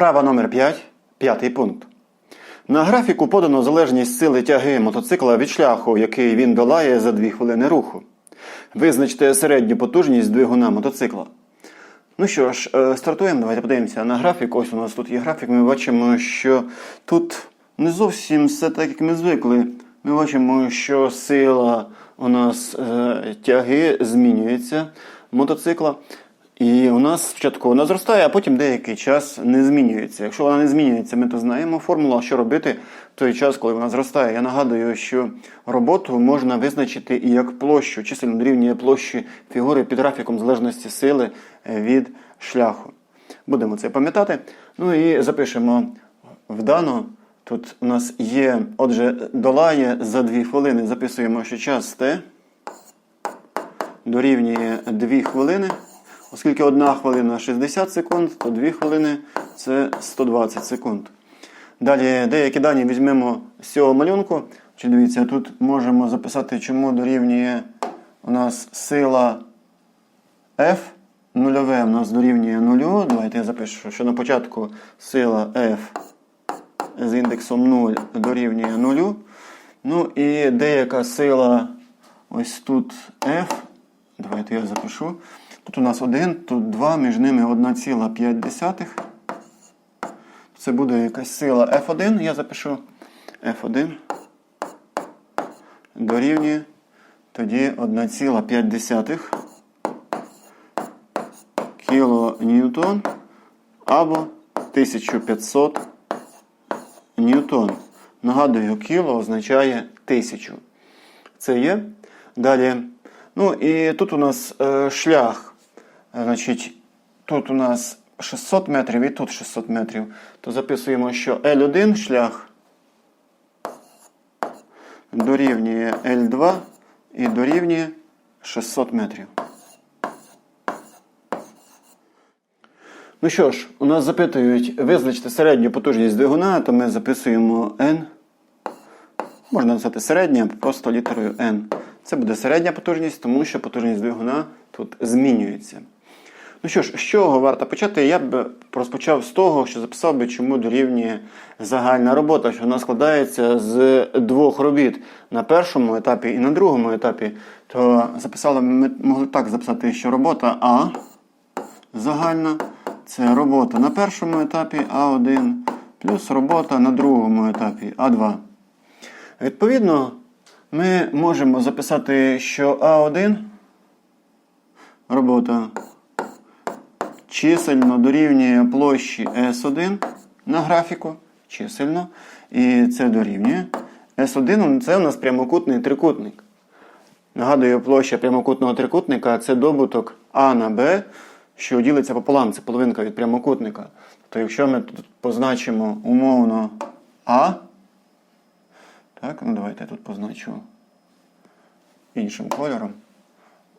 Вправа номер 5, п'ятий пункт. На графіку подано залежність сили тяги мотоцикла від шляху, який він долає за 2 хвилини руху. Визначте середню потужність двигуна мотоцикла. Ну що ж, е, стартуємо. Давайте подивимося на графік. Ось у нас тут є графік. Ми бачимо, що тут не зовсім все так, як ми звикли. Ми бачимо, що сила у нас е, тяги змінюється мотоцикла. І у нас спочатку вона зростає, а потім деякий час не змінюється. Якщо вона не змінюється, ми то знаємо формула, що робити в той час, коли вона зростає. Я нагадую, що роботу можна визначити і як площу, численно дорівнює площі фігури під графіком залежності сили е, від шляху. Будемо це пам'ятати. Ну і запишемо вдано. Тут у нас є, отже, долає за 2 хвилини. Записуємо, що час Т дорівнює 2 хвилини. Оскільки 1 хвилина 60 секунд, то 2 хвилини це 120 секунд. Далі деякі дані візьмемо з цього малюнку. Чи дивіться, тут можемо записати, чому дорівнює у нас сила F. Нульове у нас дорівнює нулю. Давайте я запишу, що на початку сила F з індексом 0 дорівнює нулю. Ну і деяка сила ось тут F. Давайте я запишу. Тут у нас 1, тут 2, між ними 1,5. Це буде якась сила F1. Я запишу F1 дорівнює тоді 1,5 кілоньютон або 1500 ньютон. Нагадую, кіло означає тисячу. Це є. Далі. Ну і тут у нас е, шлях. Значить, тут у нас 600 метрів і тут 600 метрів. То записуємо, що L1 шлях дорівнює L2 і дорівнює 600 метрів. Ну що ж, у нас запитують визначити середню потужність двигуна, то ми записуємо N. Можна написати середня, просто літерою N. Це буде середня потужність, тому що потужність двигуна тут змінюється. Ну що ж, з чого варто почати? Я б розпочав з того, що записав би, чому дорівнює загальна робота, що вона складається з двох робіт на першому етапі і на другому етапі. То записали, ми могли так записати, що робота А загальна це робота на першому етапі А1 плюс робота на другому етапі А2. Відповідно, ми можемо записати, що А1 робота чисельно дорівнює площі S1 на графіку. Чисельно. І це дорівнює. S1 це у нас прямокутний трикутник. Нагадую, площа прямокутного трикутника це добуток А на Б, що ділиться пополам, це половинка від прямокутника. То якщо ми тут позначимо умовно А, так, ну давайте я тут позначу іншим кольором.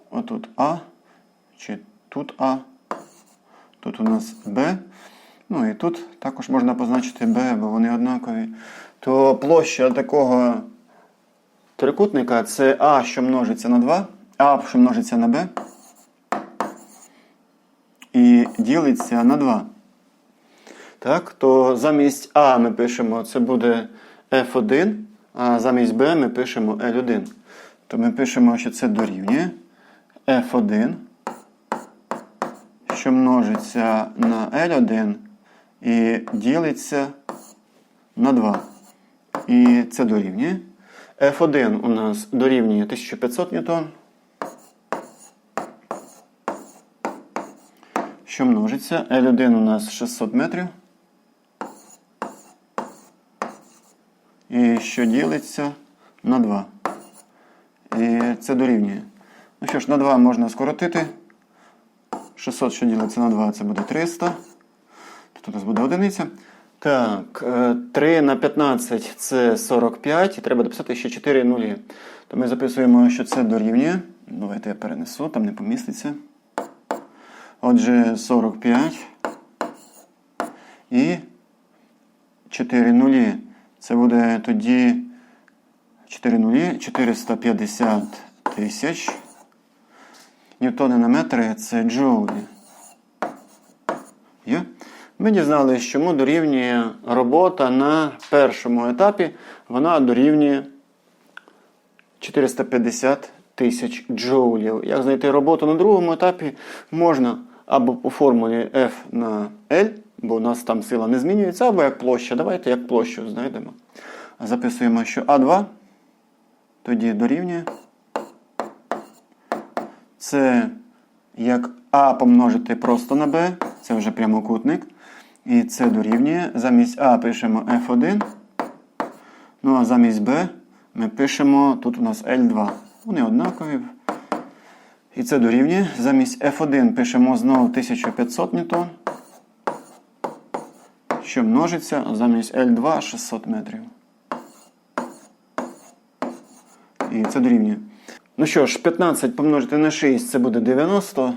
Отут А, чи тут А, тут у нас Б. Ну і тут також можна позначити Б, бо вони однакові. То площа такого трикутника це А, що множиться на 2, А, що множиться на Б. І ділиться на 2. Так, то замість А ми пишемо, це буде F1, а замість Б ми пишемо L1. То ми пишемо, що це дорівнює F1, що множиться на L1 і ділиться на 2. І це дорівнює. F1 у нас дорівнює 1500 ньютон. Що множиться? L1 у нас 600 метрів. І що ділиться на 2. І це дорівнює. Ну що ж, на 2 можна скоротити. 600, що ділиться на 2, це буде 300. Тут у нас буде одиниця. Так, 3 на 15 це 45. І треба дописати ще 4 нулі. То ми записуємо, що це дорівнює. Давайте я перенесу, там не поміститься. Отже, 45 і 4 нулі. Це буде тоді 4 нулі, 450 тисяч. Ньютони на метри це джоулі. Ми дізналися, чому дорівнює робота на першому етапі, вона дорівнює 450 тисяч джоулів. Як знайти роботу на другому етапі, можна або по формулі F на L, бо у нас там сила не змінюється, або як площа. Давайте як площу знайдемо. Записуємо, що А2 тоді дорівнює. Це як А помножити просто на Б, це вже прямокутник. І це дорівнює. Замість А пишемо F1. Ну а замість Б ми пишемо, тут у нас L2. Вони однакові. І це дорівнює. Замість F1 пишемо знову 1500 ньютон. Що множиться замість L2 600 метрів. І це дорівнює. Ну що ж, 15 помножити на 6 це буде 90.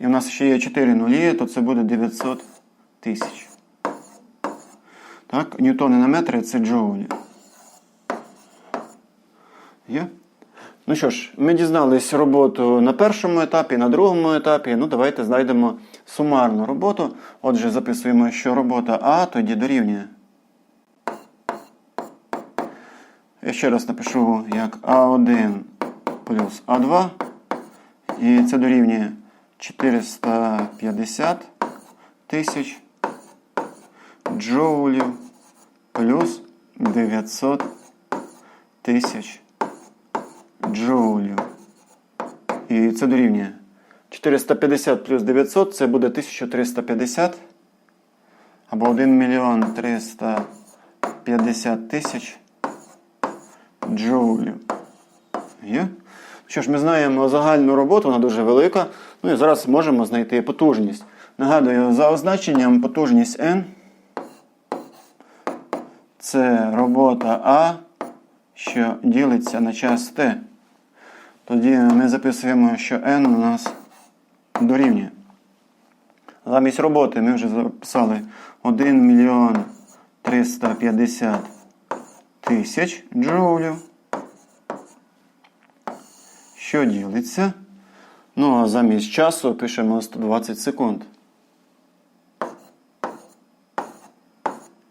І в нас ще є 4 нулі, то це буде 900 тисяч. Так, ньютони на метри це джоулі. Є? Ну що ж, ми дізнались роботу на першому етапі, на другому етапі. Ну, давайте знайдемо сумарну роботу. Отже, записуємо, що робота А тоді дорівнює. Я ще раз напишу як А1 плюс А2. І це дорівнює 450 тисяч джоулів плюс 900 тисяч джоулів. І це дорівнює 450 плюс 900 це буде 1350 або 1 мільйон 350 тисяч джоулів. Є? Що ж, ми знаємо загальну роботу, вона дуже велика. Ну і зараз можемо знайти потужність. Нагадую, за означенням потужність N це робота А, що ділиться на час T. Тоді ми записуємо, що N у нас дорівнює. Замість роботи ми вже записали 1 мільйон 350 тисяч джоулів. Що ділиться? Ну, а замість часу пишемо 120 секунд.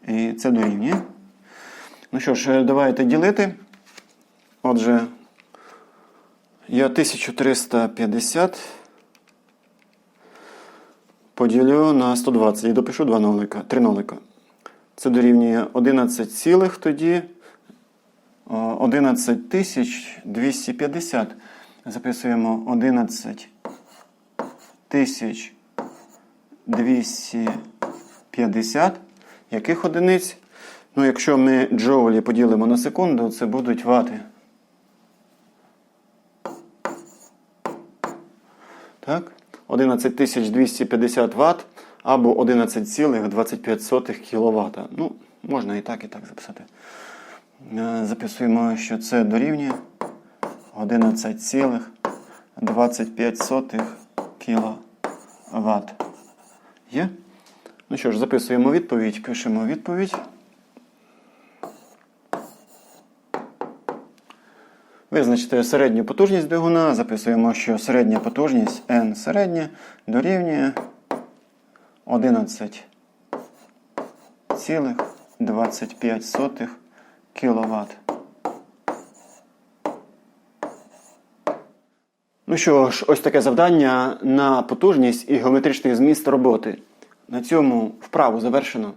І це дорівнює. Ну що ж, давайте ділити. Отже, я 1350 поділю на 120 і допишу 2 нолика, 3 нолика. Це дорівнює 11 цілих тоді. 11 тисяч 250. Записуємо 11 тисяч 250. Яких одиниць? Ну, якщо ми джоулі поділимо на секунду, це будуть вати. Так? 11250 Вт або 11,25 кВт. Ну, можна і так, і так записати. Е, Записуємо, що це дорівнює 11,25 кВт. Є? Ну що ж, записуємо відповідь, пишемо відповідь. Визначте середню потужність двигуна. Записуємо, що середня потужність N середня дорівнює 11,25 кВт. Ну що ж, ось таке завдання на потужність і геометричний зміст роботи. На цьому вправу завершено.